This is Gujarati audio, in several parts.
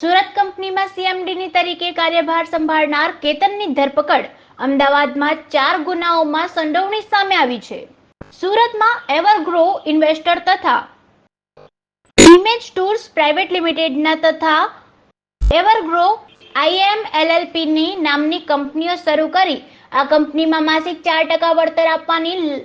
સુરત કંપનીમાં સીએમડીની તરીકે કાર્યભાર સંભાળનાર કેતનની ધરપકડ અમદાવાદમાં ચાર ગુનાઓમાં સંડોવણી સામે આવી છે. સુરતમાં એવરગ્રો ઇન્વેસ્ટર તથા ઇમેજ ટૂર્સ પ્રાઇવેટ લિમિટેડના તથા એવરગ્રો આઈએમ એલએલપીની નામની કંપનીઓ શરૂ કરી આ કંપનીમાં માસિક ચાર ટકા વળતર આપવાની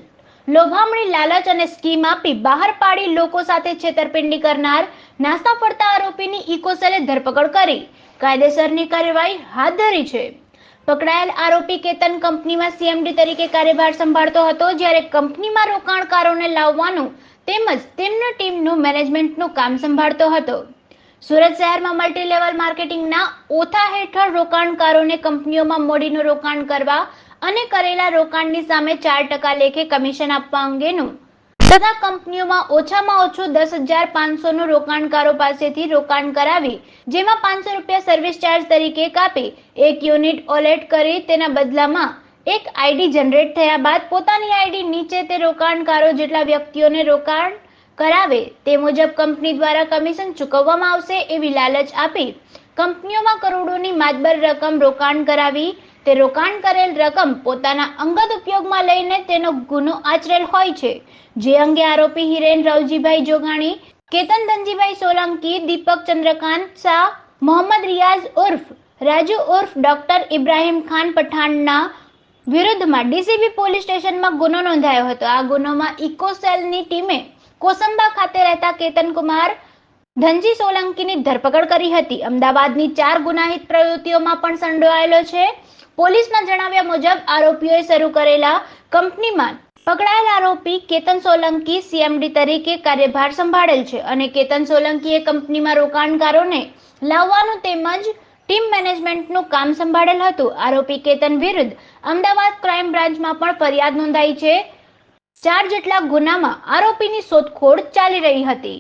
લોભામણી લાલચ અને સ્કીમ આપી બહાર પાડી લોકો સાથે છેતરપિંડી કરનાર નાસ્તા પડતા આરોપીની ઇકોસેલે ધરપકડ કરી. કાયદેસરની કાર્યવાહી હાથ ધરી છે. પકડાયેલ આરોપી કેતન કંપનીમાં સીએમડી તરીકે કાર્યભાર સંભાળતો હતો, જ્યારે કંપનીમાં રોકાણકારોને લાવવાનું તેમજ તેમની ટીમનું મેનેજમેન્ટનું કામ સંભાળતો હતો. સુરત શહેરમાં મલ્ટી લેવલ માર્કેટિંગના ઓથા હેઠળ રોકાણકારોને કંપનીઓમાં મૂડીનું રોકાણ કરવા અને કરેલા રોકાણની સામે ચાર ટકા લેખે કમિશન આપવા અંગેનું તથા કંપનીઓમાં ઓછામાં ઓછું દસ હજાર પાંચસોનું રોકાણકારો પાસેથી રોકાણ કરાવી, જેમાં પાંચસો રૂપિયા સર્વિસ ચાર્જ તરીકે કાપી એક યુનિટ ઓલેટ કરી તેના બદલામાં એક આઈડી જનરેટ થયા બાદ પોતાની આઈડી નીચે તે રોકાણકારો જેટલા વ્યક્તિઓને રોકાણ કરાવે તે મુજબ કંપની દ્વારા કમિશન ચૂકવવામાં આવશે એવી લાલચ આપી, કંપનીઓમાં કરોડોની માતબર રકમ રોકાણ કરાવી તે રોકાણ કરેલ રકમ પોતાના અંગત ઉપયોગમાં લઈને તેનો ગુનો આચરેલ હોય છે. જે અંગે આરોપી હિરેન રવજીભાઈ જોગાણી, કેતન ધનજીભાઈ સોલંકી, દીપક ચંદ્રકાંત શાહ, મોહમ્મદ રિયાઝ ઉર્ફ, રાજુ ઉર્ફ ડોક્ટર ઇબ્રાહીમ ખાન પઠાણના વિરુદ્ધમાં ડીસીબી પોલીસ સ્ટેશનમાં ગુનો નોંધાયો હતો. આ ગુનોમાં ઇકોસેલની ટીમે કોસંબા ખાતે રહેતા કેતન કુમાર ધનજી સોલંકીની ધરપકડ કરી હતી. અમદાવાદની ચાર ગુનાહિત પ્રવૃત્તિઓમાં પણ સંડોવાયેલો છે. પોલીસના જણાવ્યા મુજબ આરોપીઓએ શરૂ કરેલા કંપનીમાં પકડાયેલ આરોપી કેતન સોલંકી સીએમડી તરીકે કાર્યભાર સંભાળેલ છે અને કેતન સોલંકીએ કંપનીમાં રોકાણકારોને લાવવાનું તેમજ ટીમ મેનેજમેન્ટનું કામ સંભાળેલ હતું. આરોપી કેતન વિરુદ્ધ અમદાવાદ ક્રાઇમ બ્રાન્ચમાં પણ ફરિયાદ નોંધાઈ છે. ચાર જેટલા ગુનામાં આરોપીની શોધખોળ ચાલી રહી હતી.